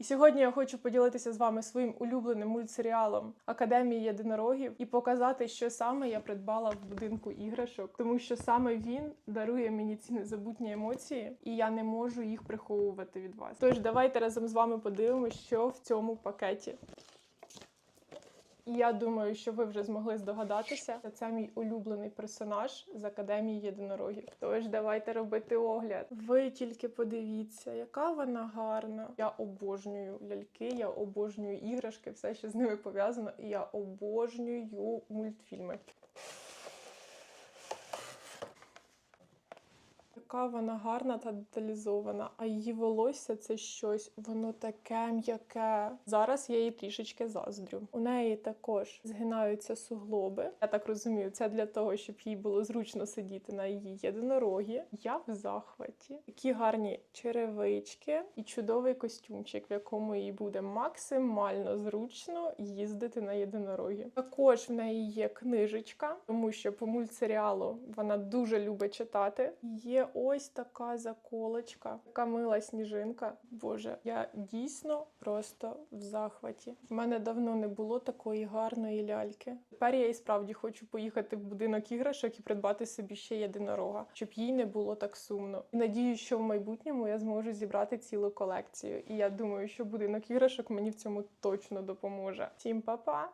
І сьогодні я хочу поділитися з вами своїм улюбленим мультсеріалом Академії єдинорогів і показати, що саме я придбала в будинку іграшок, тому що саме він дарує мені ці незабутні емоції, і я не можу їх приховувати від вас. Тож давайте разом з вами подивимося, що в цьому пакеті. І я думаю, що ви вже змогли здогадатися. Це мій улюблений персонаж з Академії єдинорогів. Тож давайте робити огляд. Ви тільки подивіться, яка вона гарна. Я обожнюю ляльки, я обожнюю іграшки, все, що з ними пов'язано, і я обожнюю мультфільми. Яка вона гарна та деталізована, а її волосся це щось, воно таке м'яке. Зараз я її трішечки заздрю. У неї також згинаються суглоби. Я так розумію, це для того, щоб їй було зручно сидіти на її єдинорогі. Я в захваті. Такі гарні черевички і чудовий костюмчик, в якому їй буде максимально зручно їздити на єдинорогі. Також в неї є книжечка, тому що по мультсеріалу вона дуже любить читати. Є ось така заколочка, така мила сніжинка. Боже, я дійсно просто в захваті. В мене давно не було такої гарної ляльки. Тепер я і справді хочу поїхати в будинок іграшок і придбати собі ще єдинорога, щоб їй не було так сумно. І надію, що в майбутньому я зможу зібрати цілу колекцію. І я думаю, що будинок іграшок мені в цьому точно допоможе. Всім па-па!